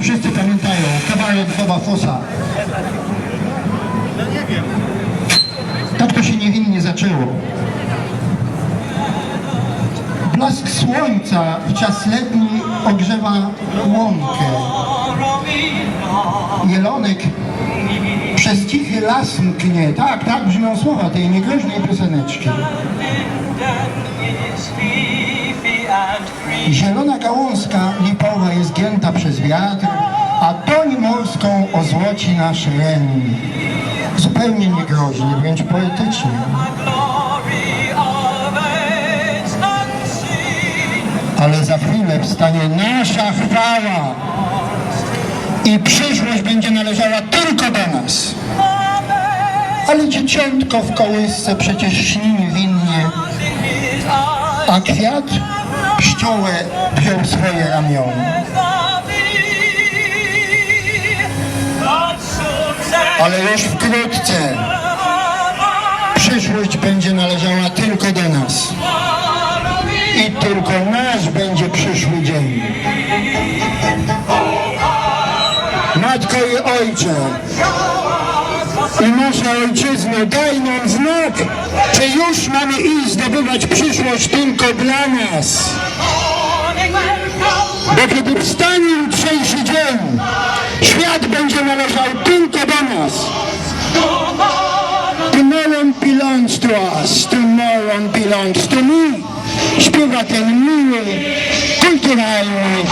Wszyscy pamiętają kabaret Boba Fossa. Tak to się niewinnie zaczęło. Blask słońca w czas letni ogrzewa łąkę. Jelonek przez cichy las mknie. Tak, tak brzmią słowa tej niegroźnej pioseneczki. Zielona gałązka lipowa jest gięta przez wiatr, morską ozłoci nasz ren. Zupełnie niegroźnie, wręcz poetycznie. Ale za chwilę wstanie nasza chwała i przyszłość będzie należała tylko do nas. Ale dzieciątko w kołysce przecież śni niewinnie, a kwiat pszczołę wziął swoje ramiona. Ale już wkrótce przyszłość będzie należała tylko do nas. I tylko nasz będzie przyszły dzień. Matko i Ojcze, i nasza Ojczyzno, daj nam znak, czy już mamy iść zdobywać przyszłość tylko dla nas. Świat będzie należał tylko do nas. one belongs to us, to no one belongs to me. Śpiewa ten miły, kulturalny